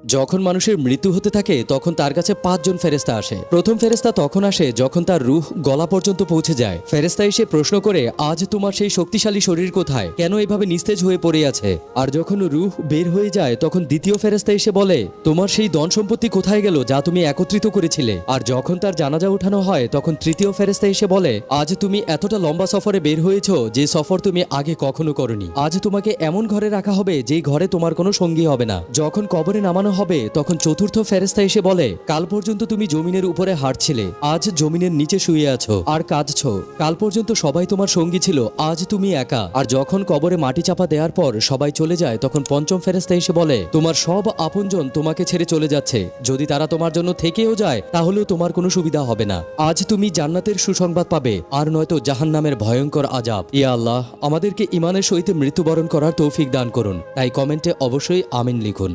যখন মানুষের মৃত্যু হতে থাকে, তখন তার কাছে পাঁচজন ফেরেস্তা আসে। প্রথম ফেরেস্তা তখন আসে যখন তার রুহ গলা পর্যন্ত পৌঁছে যায়। ফেরেস্তা এসে প্রশ্ন করে, আজ তোমার সেই শক্তিশালী শরীর কোথায়? কেন এভাবে নিস্তেজ হয়ে পড়ে আছে? আর যখন রুহ বের হয়ে যায়, তখন দ্বিতীয় ফেরেস্তা এসে বলে, তোমার সেই ধন সম্পত্তি কোথায় গেল যা তুমি একত্রিত করেছিলে? আর যখন তার জানাজা উঠানো হয়, তখন তৃতীয় ফেরেস্তা এসে বলে, আজ তুমি এতটা লম্বা সফরে বের হয়েছো যে সফর তুমি আগে কখনো করনি। আজ তোমাকে এমন ঘরে রাখা হবে যেই ঘরে তোমার কোনো সঙ্গী হবে না। যখন কবরে নামানো হবে, তখন চতুর্থ ফেরেস্তা এসে বলে, কাল পর্যন্ত তুমি জমিনের উপরে হাঁটছিলে, আজ জমিনের নিচে শুয়ে আছো আর কাঁদছো। কাল পর্যন্ত সবাই তোমার সঙ্গী ছিল, আজ তুমি একা। আর যখন কবরে মাটি চাপা দেওয়ার পর সবাই চলে যায়, তখন পঞ্চম ফেরেস্তা এসে বলে, তোমার সব আপনজন তোমাকে ছেড়ে চলে যাচ্ছে। যদি তারা তোমার জন্য থেকেও যায়, তাহলেও তোমার কোনো সুবিধা হবে না। আজ তুমি জান্নাতের সুসংবাদ পাবে, আর নয়তো জাহান্নামের ভয়ঙ্কর আজাব ইয়া আল্লাহ, আমাদেরকে ইমানের সহিত মৃত্যুবরণ করার তৌফিক দান করুন। তাই কমেন্টে অবশ্যই আমিন লিখুন।